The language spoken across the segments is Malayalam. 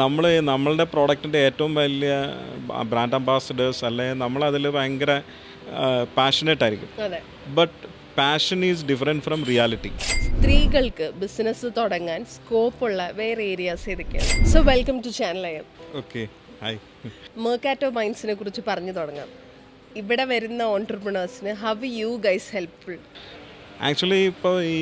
നമ്മൾ നമ്മളുടെ പ്രോഡക്റ്റിന്റെ ഏറ്റവും വലിയ ബ്രാൻഡ് അംബാസഡേഴ്സ് അല്ലെങ്കിൽ നമ്മളതിൽ ഭയങ്കര പാഷനേറ്റ് ആയിരിക്കും. But passion is different from reality സ്ത്രീകൾക്ക് ബിസിനസ് തുടങ്ങാൻ സ്കോപ്പുള്ള വേറെ ഏരിയാസ് ഏതൊക്കെയാണ്? So welcome to channel I'm okay hi Mercato മൈൻസിനെ കുറിച്ച് പറഞ്ഞു തുടങ്ങാം. ഇവിടെ വരുന്ന ഓൺടർപ്രണേഴ്സിന് have you guys helpful actually ഇപ്പോൾ ഈ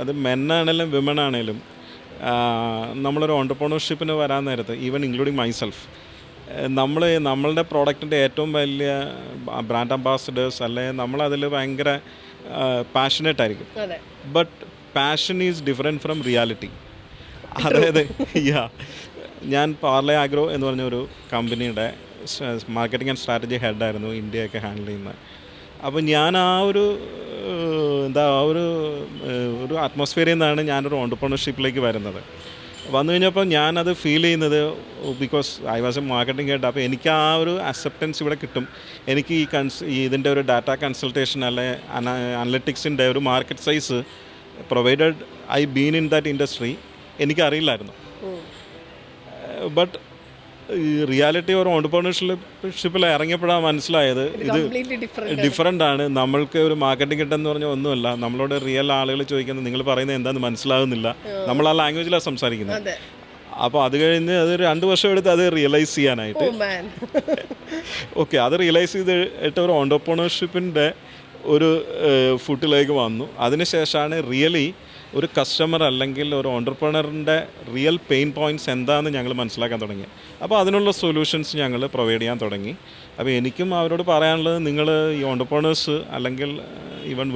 അത് മെന്നാണേലും വിമൺ ആണേലും നമ്മളൊരു ഓണ്ടർപ്രണർഷിപ്പിന് വരാൻ നേരത്ത് ഈവൻ ഇൻക്ലൂഡിങ് മൈസെൽഫ് നമ്മൾ നമ്മളുടെ പ്രോഡക്റ്റിന്റെ ഏറ്റവും വലിയ ബ്രാൻഡ് അംബാസഡേഴ്സ് അല്ലെങ്കിൽ നമ്മളതിൽ ഭയങ്കര പാഷനേറ്റ് ആയിരിക്കും. But passion is different from reality അതായത് യാ ഞാൻ പാർലെ ആഗ്രോ എന്ന് പറഞ്ഞ ഒരു കമ്പനിയുടെ മാർക്കറ്റിംഗ് ആൻഡ് സ്ട്രാറ്റജി ഹെഡായിരുന്നു ഇന്ത്യയൊക്കെ ഹാൻഡിൽ ചെയ്യുന്നത് അപ്പോൾ ഞാൻ ആ ഒരു എന്താ ആ ഒരു ഒരു അറ്റ്മോസ്ഫിയറിൽ നിന്നാണ് ഞാനൊരു ഓണ്ടർപ്രണർഷിപ്പിലേക്ക് വരുന്നത്. വന്നു കഴിഞ്ഞപ്പോൾ ഞാനത് ഫീൽ ചെയ്യുന്നത് because I was a marketing head അപ്പോൾ എനിക്ക് ആ ഒരു അക്സെപ്റ്റൻസ് ഇവിടെ കിട്ടും. എനിക്ക് ഈ കൺസ് ഇതിന്റെ ഒരു ഡാറ്റ കൺസൾട്ടേഷൻ അല്ലെ അനലറ്റിക്സിന്റെ ഒരു market size provided I been in that industry എനിക്കറിയില്ലായിരുന്നു. ബട്ട് ഈ റിയാലിറ്റി ഒരു ഓണ്ടർപ്രണർഷിപ്പിൽ ഇറങ്ങിയപ്പോഴാണ് മനസ്സിലായത്. ഇത് ഡിഫറെന്റ് ആണ്. നമ്മൾക്ക് ഒരു മാർക്കറ്റിംഗ് കിട്ടുന്ന പറഞ്ഞ ഒന്നുമല്ല. നമ്മളോട് റിയൽ ആളുകൾ ചോദിക്കുന്നത് നിങ്ങൾ പറയുന്നത് എന്താണെന്ന് മനസ്സിലാകുന്നില്ല. നമ്മൾ ആ ലാംഗ്വേജിലാണ് സംസാരിക്കുന്നത്. അപ്പോൾ അത് കഴിഞ്ഞ് അത് രണ്ട് വർഷം എടുത്ത് അത് റിയലൈസ് ചെയ്യാനായിട്ട്. ഓക്കെ അത് റിയലൈസ് ചെയ്തിട്ട് ഒരു ഓണ്ടർപ്രണർഷിപ്പിന്റെ ഒരു ഫുട്ടിലേക്ക് വന്നു. അതിനുശേഷമാണ് റിയലി ഒരു കസ്റ്റമർ അല്ലെങ്കിൽ ഒരു ഓണ്ടർപ്രണറിന്റെ റിയൽ പെയിൻ പോയിന്റ്സ് എന്താണെന്ന് ഞങ്ങൾ മനസ്സിലാക്കാൻ തുടങ്ങി. അപ്പോൾ അതിനുള്ള സൊല്യൂഷൻസ് ഞങ്ങൾ പ്രൊവൈഡ് ചെയ്യാൻ തുടങ്ങി. അപ്പോൾ എനിക്കും അവരോട് പറയാനുള്ളത് നിങ്ങൾ ഈ ഓണ്ടർപ്രണേഴ്സ് അല്ലെങ്കിൽ ഈവൻ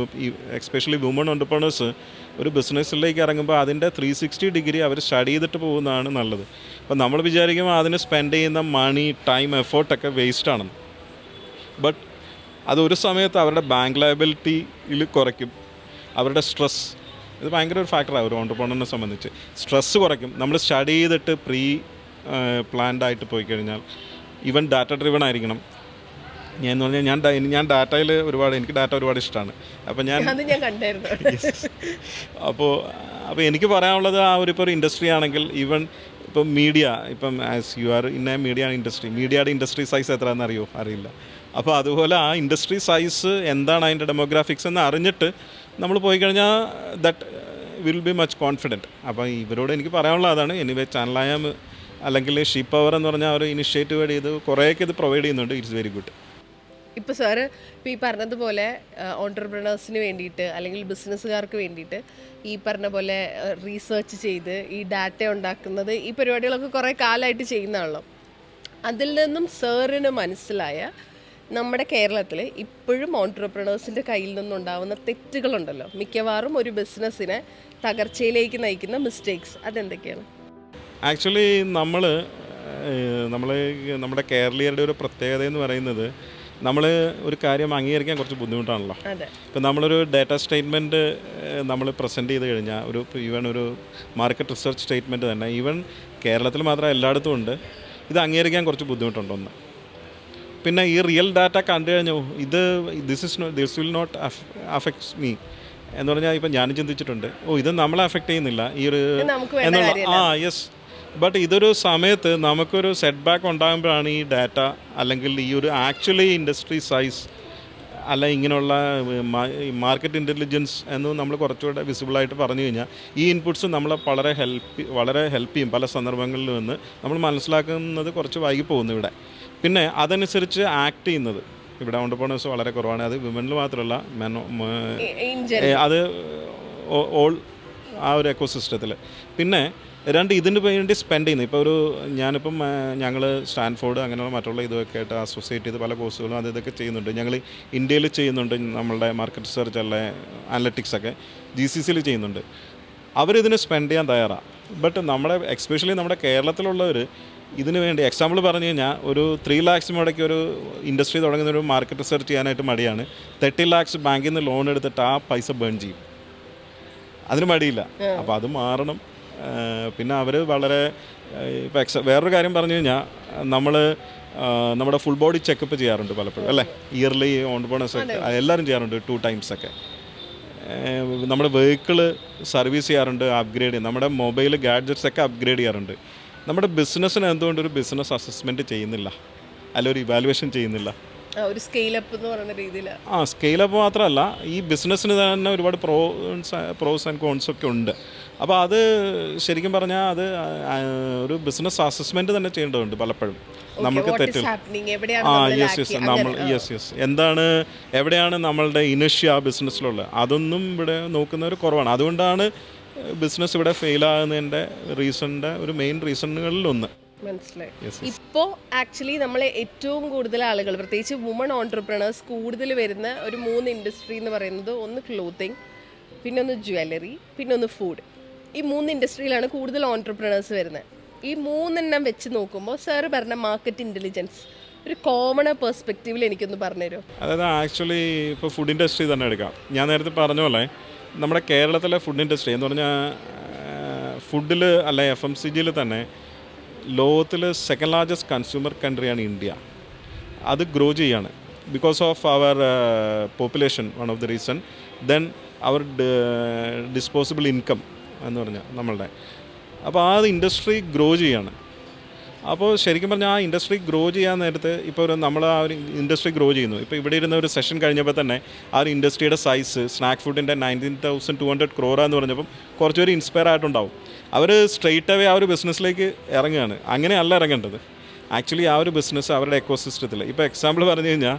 എക്സ്പെഷ്യലി വുമൺ ഓണ്ടർപ്രണേഴ്സ് ഒരു ബിസിനസ്സിലേക്ക് ഇറങ്ങുമ്പോൾ അതിന്റെ ത്രീ സിക്സ്റ്റി ഡിഗ്രി അവർ സ്റ്റഡി ചെയ്തിട്ട് പോകുന്നതാണ് നല്ലത്. അപ്പോൾ നമ്മൾ വിചാരിക്കുമ്പോൾ അതിന് സ്പെൻഡ് ചെയ്യുന്ന മണി ടൈം എഫേർട്ടൊക്കെ വേസ്റ്റ് ആണെന്ന് ബട്ട് അത് ഒരു സമയത്ത് അവരുടെ ബാങ്ക് ലയബിലിറ്റിയിൽ കുറയ്ക്കും. അവരുടെ സ്ട്രെസ് ഇത് ഭയങ്കര ഒരു ഫാക്ടറാണ് ഒരു ഓണ്ടർപ്രണറിനെ സംബന്ധിച്ച്. സ്ട്രെസ്സ് കുറയ്ക്കും. നമ്മൾ സ്റ്റഡി ചെയ്തിട്ട് പ്രീ പ്ലാൻഡ് ആയിട്ട് പോയി കഴിഞ്ഞാൽ ഈവൻ ഡാറ്റ ഡ്രിവൺ ആയിരിക്കണം. ഞാൻ എന്ന് പറഞ്ഞാൽ ഞാൻ ഞാൻ ഡാറ്റയിൽ ഒരുപാട് എനിക്ക് ഡാറ്റ ഒരുപാട് ഇഷ്ടമാണ്. അപ്പോൾ ഞാൻ അപ്പോൾ അപ്പോൾ എനിക്ക് പറയാനുള്ളത് ആ ഒരു ഇപ്പോൾ ഒരു ഇൻഡസ്ട്രി ആണെങ്കിൽ ഈവൻ ഇപ്പം മീഡിയ ഇപ്പം as you are in a media industry മീഡിയയുടെ ഇൻഡസ്ട്രി സൈസ് എത്രയാണെന്ന് അറിയോ? അറിയില്ല. അപ്പോൾ അതുപോലെ ആ ഇൻഡസ്ട്രി സൈസ് എന്താണ് അതിന്റെ ഡെമോഗ്രാഫിക്സ് എന്ന് അറിഞ്ഞിട്ട് നമ്മൾ പോയി കഴിഞ്ഞാൽ that will be much confident അപ്പോൾ ഇവരോട് എനിക്ക് പറയാനുള്ള അതാണ്. എനിവേ ചാനലായാം അല്ലെങ്കിൽ ഷീ പവർ എന്ന് പറഞ്ഞാൽ ഒരു ഇനിഷ്യേറ്റീവ് ചെയ്ത് കുറേയൊക്കെ ഇത് പ്രൊവൈഡ് ചെയ്യുന്നുണ്ട്. ഇറ്റ്സ് വെരി ഗുഡ് ഇപ്പോൾ സാറ് ഇപ്പോൾ ഈ പറഞ്ഞതുപോലെ ഓണ്ടർപ്രണേഴ്സിന് വേണ്ടിയിട്ട് അല്ലെങ്കിൽ ബിസിനസ്സുകാർക്ക് വേണ്ടിയിട്ട് ഈ പറഞ്ഞ പോലെ റീസേർച്ച് ചെയ്ത് ഈ ഡാറ്റ ഉണ്ടാക്കുന്നത് ഈ പരിപാടികളൊക്കെ കുറേ കാലമായിട്ട് ചെയ്യുന്നതാണല്ലോ. അതിൽ നിന്നും സാറിന് മനസ്സിലായ നമ്മുടെ കേരളത്തിൽ ഇപ്പോഴും ഓൺട്രപ്രണേഴ്സിന്റെ കയ്യിൽ നിന്നുണ്ടാവുന്ന തെറ്റുകളുണ്ടല്ലോ. മിക്കവാറും ഒരു ബിസിനസ്സിനെ തകർച്ചയിലേക്ക് നയിക്കുന്ന മിസ്റ്റേക്സ് അതെന്തൊക്കെയാണ്? ആക്ച്വലി നമ്മൾ നമ്മൾ നമ്മുടെ കേരളീയരുടെ ഒരു പ്രത്യേകത എന്ന് പറയുന്നത് നമ്മൾ ഒരു കാര്യം അംഗീകരിക്കാൻ കുറച്ച് ബുദ്ധിമുട്ടാണല്ലോ. ഇപ്പം നമ്മളൊരു ഡാറ്റ സ്റ്റേറ്റ്മെന്റ് നമ്മൾ പ്രസന്റ് ചെയ്ത് കഴിഞ്ഞാൽ ഒരു ഈവൻ ഒരു മാർക്കറ്റ് റിസർച്ച് സ്റ്റേറ്റ്മെന്റ് തന്നെ. ഈവൻ കേരളത്തിൽ മാത്രം എല്ലായിടത്തും ഉണ്ട്. ഇത് അംഗീകരിക്കാൻ കുറച്ച് ബുദ്ധിമുട്ടുണ്ടോന്ന് പിന്നെ ഈ റിയൽ ഡാറ്റ കണ്ടു കഴിഞ്ഞോ ഇത് this is no this will not affects me എന്ന് പറഞ്ഞാൽ ഇപ്പം ഞാൻ ചിന്തിച്ചിട്ടുണ്ട് ഓ ഇത് നമ്മളെ അഫക്റ്റ് ചെയ്യുന്നില്ല ഈ ഒരു എന്നുള്ള ആ യെസ് ബട്ട് ഇതൊരു സമയത്ത് നമുക്കൊരു സെറ്റ് ബാക്ക് ഉണ്ടാകുമ്പോഴാണ് ഈ ഡാറ്റ അല്ലെങ്കിൽ ഈ ഒരു ആക്ച്വലി ഇൻഡസ്ട്രി സൈസ് അല്ല ഇങ്ങനെയുള്ള മാർക്കറ്റ് ഇന്റലിജൻസ് എന്ന് നമ്മൾ കുറച്ചുകൂടെ വിസിബിളായിട്ട് പറഞ്ഞു കഴിഞ്ഞാൽ ഈ ഇൻപുട്സ് നമ്മളെ വളരെ ഹെൽപ്പ് വളരെ ഹെൽപ്പ് ചെയ്യും. പല സന്ദർഭങ്ങളിൽ നിന്ന് നമ്മൾ മനസ്സിലാക്കുന്നത് കുറച്ച് വൈകി പോകുന്നു ഇവിടെ. പിന്നെ അതനുസരിച്ച് ആക്ട് ചെയ്യുന്നത്. ഇവിടെ ഓണ്ടർപ്രണേഴ്സ് വളരെ കുറവാണ്. അത് വിമനിൽ മാത്രമല്ല മെനോ അത് ഓൾ ആ ഒരു എക്കോസിസ്റ്റത്തിൽ പിന്നെ രണ്ട് ഇതിന് വേണ്ടി സ്പെൻഡ് ചെയ്യുന്നത്. ഇപ്പോൾ ഒരു ഞാനിപ്പം ഞങ്ങൾ സ്റ്റാൻഫോർഡ് അങ്ങനെയുള്ള മറ്റുള്ള ഇതൊക്കെ ആയിട്ട് അസോസിയേറ്റ് ചെയ്ത് പല കോഴ്സുകളും അത് ഇതൊക്കെ ചെയ്യുന്നുണ്ട്. ഞങ്ങൾ ഇന്ത്യയിൽ ചെയ്യുന്നുണ്ട് നമ്മളുടെ മാർക്കറ്റ് റിസർച്ച് അല്ലെ അനലറ്റിക്സ് ഒക്കെ ജി സി സിയിൽ ചെയ്യുന്നുണ്ട്. അവരിതിന് സ്പെൻഡ് ചെയ്യാൻ തയ്യാറാണ് ബട്ട് നമ്മുടെ എക്സ്പെഷ്യലി നമ്മുടെ കേരളത്തിലുള്ളവർ ഇതിന് വേണ്ടി എക്സാമ്പിൾ പറഞ്ഞു കഴിഞ്ഞാൽ ഒരു ത്രീ ലാക്സ് മുടക്കി ഒരു ഇൻഡസ്ട്രി തുടങ്ങുന്ന ഒരു മാർക്കറ്റ് റിസർച്ച് ചെയ്യാനായിട്ട് മടിയാണ്. തേർട്ടി ലാക്സ് ബാങ്കിൽ നിന്ന് ലോൺ എടുത്തിട്ട് ആ പൈസ ബേൺ ചെയ്യും. അതിന് മടിയില്ല. അപ്പോൾ അത് മാറണം. പിന്നെ അവർ വളരെ ഇപ്പോൾ എക്സ വേറൊരു കാര്യം പറഞ്ഞു കഴിഞ്ഞാൽ നമ്മൾ നമ്മുടെ ഫുൾ ബോഡി ചെക്കപ്പ് ചെയ്യാറുണ്ട് പലപ്പോഴും അല്ലേ? ഇയർലി ഓൺബോണസ് ഒക്കെ എല്ലാവരും ചെയ്യാറുണ്ട് ടു ടൈംസ് ഒക്കെ. നമ്മുടെ വെഹിക്കിൾ സർവീസ് ചെയ്യാറുണ്ട് അപ്ഗ്രേഡ് ചെയ്യും നമ്മുടെ മൊബൈൽ ഗാഡ്ജറ്റ്സ് ഒക്കെ അപ്ഗ്രേഡ് ചെയ്യാറുണ്ട്. നമ്മുടെ ബിസിനസ്സിന് എന്തുകൊണ്ട് ഒരു ബിസിനസ് അസസ്മെന്റ് ചെയ്യുന്നില്ല? അല്ല ഒരു ഇവാലുവേഷൻ ചെയ്യുന്നില്ല? ആ, ഒരു സ്കെയിലപ്പ് എന്ന് പറയുന്ന രീതിയിൽ ആ സ്കെയിലപ്പ് മാത്രമല്ല ഈ ബിസിനസ്സിന് തന്നെ ഒരുപാട് പ്രോസ് പ്രോസ് ആൻഡ് കോൺസ് ഒക്കെ ഉണ്ട്. അപ്പോൾ അത് ശരിക്കും പറഞ്ഞാൽ അത് ഒരു ബിസിനസ് അസസ്മെന്റ് തന്നെ ചെയ്യേണ്ടതുണ്ട് പലപ്പോഴും. നമുക്ക് തെറ്റിൽ ആ യെസ് യെസ് നമ്മൾ യെസ് യെസ് എന്താണ് എവിടെയാണ് നമ്മളുടെ ഇനിഷ്യ ബിസിനസ്സിലുള്ളത് അതൊന്നും ഇവിടെ നോക്കുന്നവർ കുറവാണ്. അതുകൊണ്ടാണ് ബിസിനസ് ഇവിടെ ഫെയിൽ ആകുന്നതിന്റെ റീസണിന്റെ ഒരു മെയിൻ റീസണുകളിൽ ഒന്ന് മനസ്സിലായി ഇപ്പോൾ ഇപ്പോ ആക്ച്വലി നമ്മൾ ഏറ്റവും കൂടുതൽ ആളുകൾ പ്രത്യേകിച്ച് വുമൺ ഓൺടർപ്രണേഴ്സ് കൂടുതൽ വരുന്ന ഒരു മൂന്ന് ഇൻഡസ്ട്രി എന്ന് പറയുന്നത് ഒന്ന് ക്ലോത്തിങ് പിന്നെ ഒന്ന് ജ്വല്ലറി പിന്നെ ഒന്ന് ഫുഡ് ഈ മൂന്ന് ഇൻഡസ്ട്രിയിലാണ് കൂടുതൽ ഓൺടർപ്രണേഴ്സ് വരുന്നത്. ഈ മൂന്നെണ്ണം വെച്ച് നോക്കുമ്പോൾ സാർ പറഞ്ഞ മാർക്കറ്റ് ഇന്റലിജൻസ് ഒരു കോമൺ പെർസ്പെക്റ്റീവിൽ എനിക്കൊന്ന് പറഞ്ഞുതരുമോ? അതായത് ആക്ച്വലി ഇപ്പോൾ ഫുഡ് ഇൻഡസ്ട്രി തന്നെ എടുക്കാം. ഞാൻ നേരത്തെ പറഞ്ഞ പോലെ നമ്മുടെ കേരളത്തിലെ ഫുഡ് ഇൻഡസ്ട്രി എന്ന് പറഞ്ഞാൽ ഫുഡിൽ അല്ല എഫ് എം സി ജിയിൽ തന്നെ ലോകത്തിൽ സെക്കൻഡ് ലാർജസ്റ്റ് കൺസ്യൂമർ കൺട്രിയാണ് ഇന്ത്യ. അത് ഗ്രോ ചെയ്യാണ്. Because of our population one of the reason then our disposable income എന്ന് പറഞ്ഞാൽ നമ്മളുടെ. അപ്പോൾ ആ ഇൻഡസ്ട്രി ഗ്രോ ചെയ്യാണ്. അപ്പോൾ ശരിക്കും പറഞ്ഞാൽ ആ ഇൻഡസ്ട്രി ഗ്രോ ചെയ്യാൻ നേരത്ത് ഇപ്പോൾ ഒരു നമ്മൾ ആ ഒരു ഇൻഡസ്ട്രി ഗ്രോ ചെയ്യുന്നു. ഇപ്പോൾ ഇവിടെ ഇരുന്ന ഒരു സെഷൻ കഴിഞ്ഞപ്പോൾ തന്നെ ആ ഒരു ഇൻഡസ്ട്രിയുടെ സൈസ് സ്നാക്ക് ഫുഡിന്റെ nineteen thousand two hundred crore എന്ന് പറഞ്ഞപ്പം കുറച്ചൊരു ഇൻസ്പയർ ആയിട്ടുണ്ടാവും. അവർ സ്ട്രെയിറ്റ് അവേ ആ ഒരു ബിസിനസ്സിലേക്ക് ഇറങ്ങുകയാണ്. അങ്ങനെയല്ല ഇറങ്ങേണ്ടത്. ആക്ച്വലി ആ ഒരു ബിസിനസ് അവരുടെ എക്കോസിസ്റ്റത്തിൽ ഇപ്പോൾ എക്സാമ്പിൾ പറഞ്ഞു കഴിഞ്ഞാൽ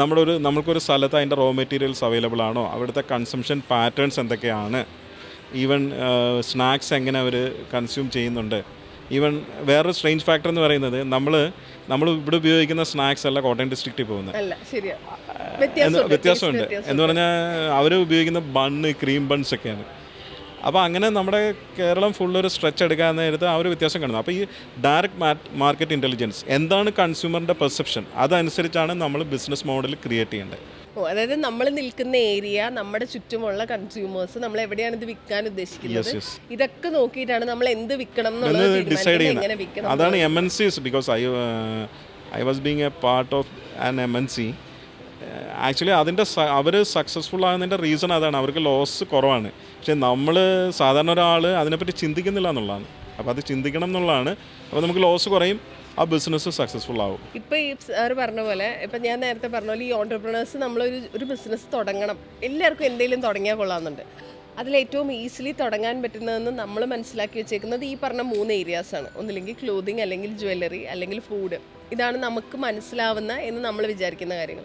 നമ്മളൊരു ഒരു നമ്മൾക്കൊരു സ്ഥലത്ത് അതിന്റെ റോ മെറ്റീരിയൽസ് അവൈലബിൾ ആണോ? അവിടുത്തെ കൺസംഷൻ പാറ്റേൺസ് എന്തൊക്കെയാണ്? ഈവൻ സ്നാക്സ് എങ്ങനെ അവർ കൺസ്യൂം ചെയ്യുന്നുണ്ട്? ഈവൻ വേറൊരു സ്ട്രെയിഞ്ച് ഫാക്ടർ എന്ന് പറയുന്നത് നമ്മൾ നമ്മൾ ഇവിടെ ഉപയോഗിക്കുന്ന സ്നാക്സ് അല്ല കോട്ടയം ഡിസ്ട്രിക്റ്റിൽ പോകുന്നത്. വ്യത്യാസമുണ്ട് എന്ന് പറഞ്ഞാൽ അവർ ഉപയോഗിക്കുന്ന ബണ്ണ് ക്രീം ബൺസ് ഒക്കെയാണ്. അപ്പോൾ അങ്ങനെ നമ്മുടെ കേരളം ഫുൾ ഒരു സ്ട്രെച്ച് എടുക്കാൻ നേരത്ത് ആ ഒരു വ്യത്യാസം കാണുന്നത് അപ്പോൾ ഈ ഡയറക്റ്റ് മാർക്കറ്റ് ഇന്റലിജൻസ് എന്താണ് കൺസ്യൂമറിന്റെ പെർസെപ്ഷൻ അതനുസരിച്ചാണ് നമ്മൾ ബിസിനസ് മോഡൽ ക്രിയേറ്റ് ചെയ്യേണ്ടത്. ഓ അതായത് നമ്മൾ നിൽക്കുന്ന ഏരിയ നമ്മുടെ ചുറ്റുമുള്ള കൺസ്യൂമേഴ്സ് നമ്മൾ എവിടെയാണ് ഇത് വിൽക്കാൻ ഉദ്ദേശിക്കുന്നത്. ഇതൊക്കെ നോക്കിയിട്ടാണ് നമ്മൾ എന്ത് വിൽക്കണം എന്നുള്ളത് ഡിസൈഡ് ചെയ്യണം അതാണ് M N Cs because I I was being a part of an M N C actually അതിന്റെ അവർ സക്സസ്ഫുൾ ആകുന്നതിന്റെ റീസൺ അതാണ്. അവർക്ക് ലോസ് കുറവാണ്. പക്ഷേ നമ്മൾ സാധാരണ ഒരാൾ അതിനെപ്പറ്റി ചിന്തിക്കുന്നില്ല എന്നുള്ളതാണ്. അപ്പോൾ അത് ചിന്തിക്കണം എന്നുള്ളതാണ്. അപ്പോൾ നമുക്ക് ലോസ് കുറയും. ആ ബിസിനസ് സക്സസ്ഫുൾ ആവും. ഇപ്പൊ ഈ സാറ് പറഞ്ഞ പോലെ ഇപ്പൊ ഞാൻ നേരത്തെ പറഞ്ഞ പോലെ ഈ ഓണ്ടർപ്രണേഴ്സ് നമ്മളൊരു ഒരു ബിസിനസ് തുടങ്ങണം. എല്ലാവർക്കും എന്തെങ്കിലും തുടങ്ങിയാൽ കൊള്ളാമെന്നുണ്ട്. അതിലേറ്റവും ഈസിലി തുടങ്ങാൻ പറ്റുന്നതെന്ന് നമ്മൾ മനസ്സിലാക്കി വെച്ചേക്കുന്നത് ഈ പറഞ്ഞ മൂന്ന് ഏരിയാസ് ആണ്. ഒന്നില്ലെങ്കിൽ ക്ലോതിങ് അല്ലെങ്കിൽ ജ്വല്ലറി അല്ലെങ്കിൽ ഫുഡ് ഇതാണ് നമുക്ക് മനസ്സിലാവുന്ന എന്ന് നമ്മൾ വിചാരിക്കുന്ന കാര്യങ്ങൾ.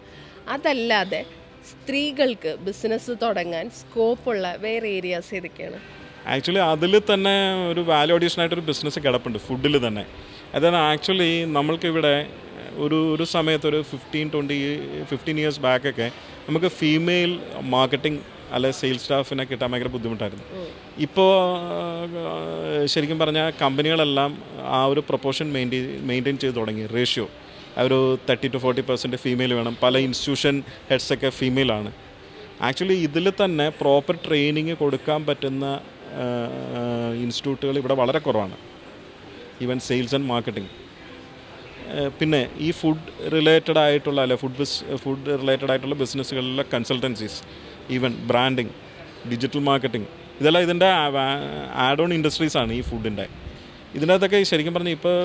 അതല്ലാതെ സ്ത്രീകൾക്ക് ബിസിനസ് തുടങ്ങാൻ സ്കോപ്പുള്ള വേറെ ഏരിയാസ് ഏതൊക്കെയാണ്? ആക്ച്വലി അതിൽ തന്നെ ഒരു വാല്യൂ അഡീഷനായിട്ടൊരു ബിസിനസ് കിടപ്പുണ്ട്. ഫുഡിൽ തന്നെ. അതായത് ആക്ച്വലി നമ്മൾക്കിവിടെ ഒരു ഒരു സമയത്ത് ഒരു ഫിഫ്റ്റീൻ ട്വന്റി ഫിഫ്റ്റീൻ ഇയേഴ്സ് ബാക്കൊക്കെ നമുക്ക് ഫീമെയിൽ മാർക്കറ്റിംഗ് അല്ലെ സെയിൽസ് സ്റ്റാഫിനെ കിട്ടാൻ ഭയങ്കര ബുദ്ധിമുട്ടായിരുന്നു. ഇപ്പോൾ ശരിക്കും പറഞ്ഞാൽ കമ്പനികളെല്ലാം ആ ഒരു പ്രൊപ്പോർഷൻ മെയിന്റെയിൻ മെയിന്റെയിൻ ചെയ്ത് തുടങ്ങി റേഷ്യോ ഒരു thirty to forty percent female വേണം. പല ഇൻസ്റ്റിറ്റ്യൂഷൻ ഹെഡ്സൊക്കെ ഫീമെയിലാണ് ആക്ച്വലി ഇതിൽ തന്നെ പ്രോപ്പർ ട്രെയിനിങ് കൊടുക്കാൻ പറ്റുന്ന ഇൻസ്റ്റിറ്റ്യൂട്ടുകൾ ഇവിടെ വളരെ കുറവാണ്. ഈവൻ സെയിൽസ് ആൻഡ് മാർക്കറ്റിംഗ് പിന്നെ ഈ ഫുഡ് റിലേറ്റഡ് ആയിട്ടുള്ള അല്ലെ ഫുഡ് ബിസ് ഫുഡ് റിലേറ്റഡ് ആയിട്ടുള്ള ബിസിനസ്സുകളിലെ consultancies even branding digital marketing ഇതെല്ലാം ഇതിന്റെ ആഡ് ഓൺ ഇൻഡസ്ട്രീസ് ആണ് ഈ ഫുഡിന്റെ ഇതിനകത്തൊക്കെ ശരിക്കും പറഞ്ഞാൽ ഇപ്പോൾ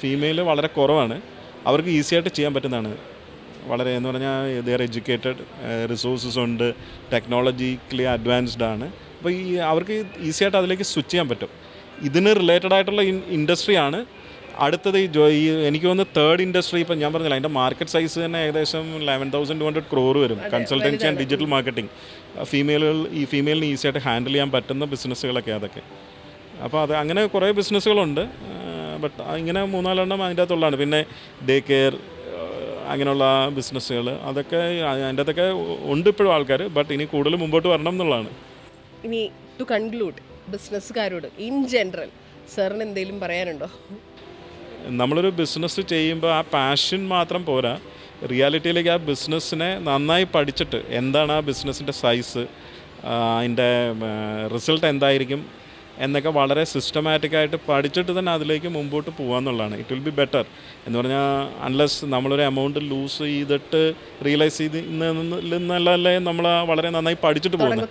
ഫീമെയിൽ വളരെ കുറവാണ്. അവർക്ക് ഈസി ആയിട്ട് ചെയ്യാൻ പറ്റുന്നതാണ്. വളരെ എന്ന് പറഞ്ഞാൽ ദർ എഡ്യൂക്കേറ്റഡ് റിസോഴ്സസ് ഉണ്ട് ടെക്നോളജിക്കലി അഡ്വാൻസ്ഡ് ആണ്. അപ്പോൾ ഈ അവർക്ക് ഈസി ആയിട്ട് അതിലേക്ക് സ്വിച്ച് ചെയ്യാൻ പറ്റും. ഇതിന് റിലേറ്റഡ് ആയിട്ടുള്ള ഇൻഡസ്ട്രിയാണ് അടുത്തത് ഈ ജോ ഈ എനിക്ക് തോന്നുന്നു തേർഡ് ഇൻഡസ്ട്രി ഇപ്പം ഞാൻ പറഞ്ഞില്ല അതിന്റെ മാർക്കറ്റ് സൈസ് തന്നെ ഏകദേശം eleven thousand two hundred crore വരും. കൺസൾട്ടൻസി ആൻഡ് ഡിജിറ്റൽ മാർക്കറ്റിംഗ് ഫീമെയിലുകൾ ഈ ഫീമെയിലിന് ഈസി ആയിട്ട് ഹാൻഡിൽ ചെയ്യാൻ പറ്റുന്ന ബിസിനസ്സുകളൊക്കെ അതൊക്കെ. അപ്പോൾ അത് അങ്ങനെ കുറേ ബിസിനസ്സുകളുണ്ട് ബട്ട് ഇങ്ങനെ മൂന്നാലെണ്ണം അതിന്റെ അകത്തുള്ളതാണ്. പിന്നെ ഡേ കെയർ അങ്ങനെയുള്ള ബിസിനസ്സുകൾ അതൊക്കെ അതിന്റെ അകത്തൊക്കെ ഉണ്ട് ഇപ്പോഴും ആൾക്കാർ ബട്ട് ഇനി കൂടുതൽ മുമ്പോട്ട് വരണം എന്നുള്ളതാണ്. ഇനി ടു കൺക്ലൂഡ് ബിസിനസ്സുകാരോട് ഇൻ ജനറൽ സാറിന് എന്തെങ്കിലും പറയാനുണ്ടോ? നമ്മളൊരു ബിസിനസ് ചെയ്യുമ്പോൾ ആ പാഷൻ മാത്രം പോരാ. റിയാലിറ്റിയിലേക്ക് ആ ബിസിനസ്സിനെ നന്നായി പഠിച്ചിട്ട് എന്താണ് ആ ബിസിനസ്സിന്റെ സൈസ് അതിന്റെ റിസൾട്ട് എന്തായിരിക്കും എന്നൊക്കെ വളരെ സിസ്റ്റമാറ്റിക്കായിട്ട് പഠിച്ചിട്ട് തന്നെ അതിലേക്ക് മുമ്പോട്ട് പോകാമെന്നുള്ളതാണ് ഇറ്റ് വിൽ ബി ബെറ്റർ എന്ന് പറഞ്ഞാൽ അൺലെസ് നമ്മളൊരു എമൗണ്ട് ലൂസ് ചെയ്തിട്ട് റിയലൈസ് ചെയ്ത് നിന്നല്ലേ നമ്മൾ വളരെ നന്നായി പഠിച്ചിട്ട് പോകുന്നത്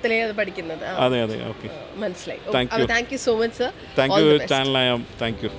അത് അതെ ഓക്കെ. മനസ്സിലായി. Thank you. Thank you so much thank you ചാനലായ thank U